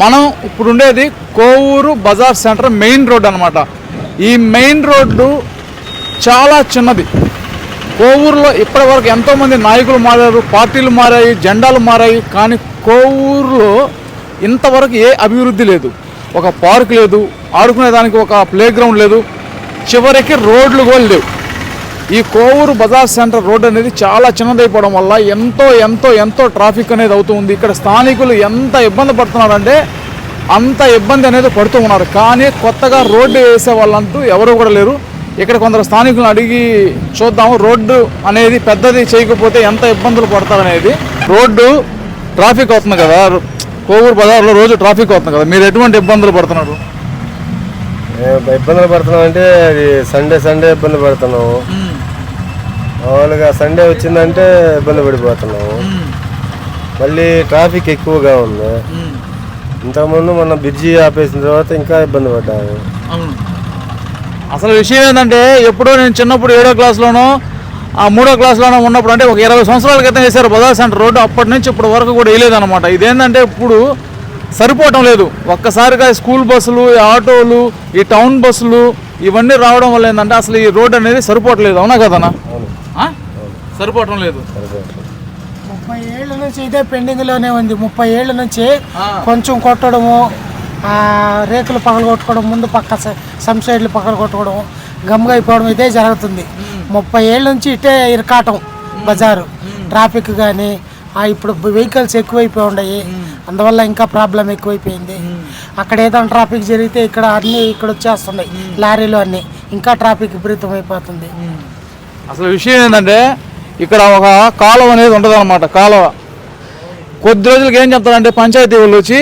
మనం ఇప్పుడు ఉండేది Kovur bazaar center main road అనమాట ఈ మెయిన్ రోడ్డు చాలా చిన్నది. కోవూరులో ఇప్పటివరకు ఎంతోమంది నాయకులు మారారు పార్టీలు మారాయి జెండాలు మారాయి కానీ కోవూరులో ఇంతవరకు ఏ అభివృద్ధి లేదు. ఒక పార్క్ లేదు ఆడుకునేదానికి ఒక ప్లే గ్రౌండ్ లేదు. చివరికి రోడ్లు కూడా లేవు. ఈ కోవూరు బజార్ సెంటర్ రోడ్ అనేది చాలా చిన్నదైపోవడం వల్ల ఎంతో ఎంతో ఎంతో ట్రాఫిక్ అనేది అవుతుంది ఇక్కడ స్థానికులు ఎంత ఇబ్బంది పడుతున్నారంటే అంత ఇబ్బంది అనేది పడుతూ ఉన్నారు. కానీ కొత్తగా రోడ్డు వేసే వాళ్ళంటూ ఎవరు కూడా లేరు. ఇక్కడ కొందరు స్థానికులను అడిగి చూద్దాము. రోడ్డు అనేది పెద్దది చేయకపోతే ఎంత ఇబ్బందులు పడతారనేది. రోడ్డు ట్రాఫిక్ అవుతుంది కదా. కోవూరు బజార్లో రోజు ట్రాఫిక్ అవుతుంది కదా. మీరు ఎటువంటి ఇబ్బందులు పడుతున్నారు? ఇబ్బందులు పడుతున్నాం అంటే అది సండే సండే ఇబ్బంది పడుతున్నాము. మామూలుగా సండే వచ్చిందంటే ఇబ్బంది పడిపోతున్నాము. మళ్ళీ ట్రాఫిక్ ఎక్కువగా ఉంది. ఇంతకుముందు మన బ్రిడ్జి ఆపేసిన తర్వాత ఇంకా ఇబ్బంది పడ్డాము. అవును. అసలు విషయం ఏంటంటే ఎప్పుడో నేను చిన్నప్పుడు ఏడో క్లాస్లోనో ఆ మూడో క్లాస్లోనో ఉన్నప్పుడు అంటే ఒక ఇరవై సంవత్సరాల క్రితం వేశారు బజార్ సెంటర్ రోడ్డు అప్పటి నుంచి ఇప్పటి వరకు కూడా వేయలేదన్నమాట. ఇదేంటంటే ఇప్పుడు సరిపోవటం లేదు. ఒక్కసారిగా స్కూల్ బస్సులు ఈ ఆటోలు ఈ టౌన్ బస్సులు ఇవన్నీ రావడం వల్ల ఏంటంటే అసలు ఈ రోడ్ అనేది సరిపోవట్లేదు. అవునా కదనా? సరిపోవటం లేదు. ముప్పై ఏళ్ళ నుంచి ఇదే పెండింగ్లోనే ఉంది. ముప్పై ఏళ్ళ నుంచి. కొంచెం కొట్టడము రేకులు పగల కొట్టుకోవడం ముందు పక్క సైడ్లు పగల కొట్టుకోవడం గమ్గా అయిపోవడం ఇదే జరుగుతుంది. ముప్పై ఏళ్ళ నుంచి ఇటే ఇరకాటం బజారు. ట్రాఫిక్ కానీ ఇప్పుడు వెహికల్స్ ఎక్కువైపోయి ఉన్నాయి అందువల్ల ఇంకా ప్రాబ్లం ఎక్కువైపోయింది. అక్కడ ఏదైనా ట్రాఫిక్ జరిగితే ఇక్కడ అన్నీ ఇక్కడ వచ్చేస్తున్నాయి. లారీలు అన్నీ. ఇంకా ట్రాఫిక్ విపరీతం అయిపోతుంది అసలు విషయం ఏంటంటే ఇక్కడ ఒక కాలువ అనేది ఉంటుంది అనమాట కాలువ. కొద్ది రోజులకి ఏం చెప్తారంటే పంచాయతీ వాళ్ళు వచ్చి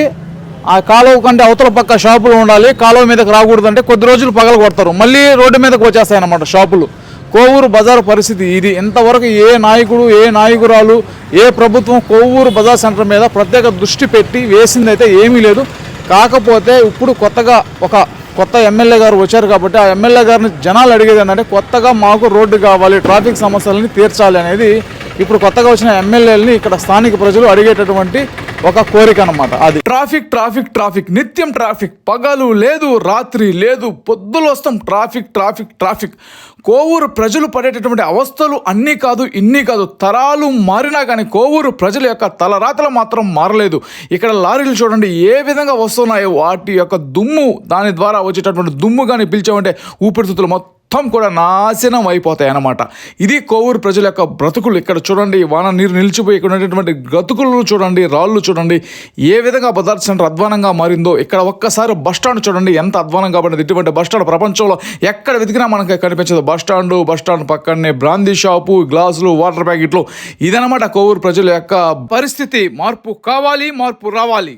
ఆ కాలువ కంటే అవతల పక్క షాపులు ఉండాలి కాలువ మీదకి రాకూడదు అంటే కొద్ది రోజులు పగలు కొడతారు. మళ్ళీ రోడ్డు మీదకి వచ్చేస్తాయి అన్నమాట షాపులు. కోవూరు బజార్ పరిస్థితి ఇది. ఇంతవరకు ఏ నాయకుడు ఏ నాయకురాలు ఏ ప్రభుత్వం కోవూరు బజార్ సెంటర్ మీద ప్రత్యేక దృష్టి పెట్టి వేసిందైతే ఏమీ లేదు. కాకపోతే ఇప్పుడు కొత్తగా ఒక కొత్త ఎమ్మెల్యే గారు వచ్చారు కాబట్టి ఆ ఎమ్మెల్యే గారిని జనాలు అడిగేది ఏంటంటే కొత్తగా మాకు రోడ్డు కావాలి ట్రాఫిక్ సమస్యలని తీర్చాలి అనేది ఇప్పుడు కొత్తగా వచ్చిన ఎమ్మెల్యేలని ఇక్కడ స్థానిక ప్రజలు అడిగేటటువంటి ఒక కోరిక అనమాట అది. ట్రాఫిక్ ట్రాఫిక్ ట్రాఫిక్ నిత్యం ట్రాఫిక్ పగలు లేదు రాత్రి లేదు పొద్దులు వస్తాం ట్రాఫిక్ ట్రాఫిక్ ట్రాఫిక్. కోవూరు ప్రజలు పడేటటువంటి అవస్థలు అన్నీ కాదు ఇన్ని కాదు తరాలు మారినా కానీ కోవూరు ప్రజల యొక్క తలరాతలు మాత్రం మారలేదు. ఇక్కడ లారీలు చూడండి ఏ విధంగా వస్తున్నాయో వాటి యొక్క దుమ్ము దాని ద్వారా వచ్చేటటువంటి దుమ్ము కానీ పిలిచామంటే ఊపిరితిత్తులు మొత్తం మొత్తం కూడా నాశనం అయిపోతాయి అన్నమాట. ఇది కోవూరు ప్రజల యొక్క బ్రతుకులు. ఇక్కడ చూడండి వాన నీరు నిలిచిపోయి ఇక్కడ ఉండేటువంటి బ్రతుకులను చూడండి రాళ్ళు చూడండి ఏ విధంగా బజార్ సెంటర్ అధ్వానంగా మారిందో ఇక్కడ ఒక్కసారి బస్ స్టాండ్ చూడండి ఎంత అధ్వానంగా పడింది. ఇటువంటి బస్ స్టాండ్ ప్రపంచంలో ఎక్కడ వెతికినా మనకి కనిపించదు. బస్ స్టాండ్ బస్ స్టాండ్ పక్కనే బ్రాందీ షాపు గ్లాసులు వాటర్ ప్యాకెట్లు. ఇదనమాట కోవూరు ప్రజల యొక్క పరిస్థితి. మార్పు కావాలి మార్పు రావాలి.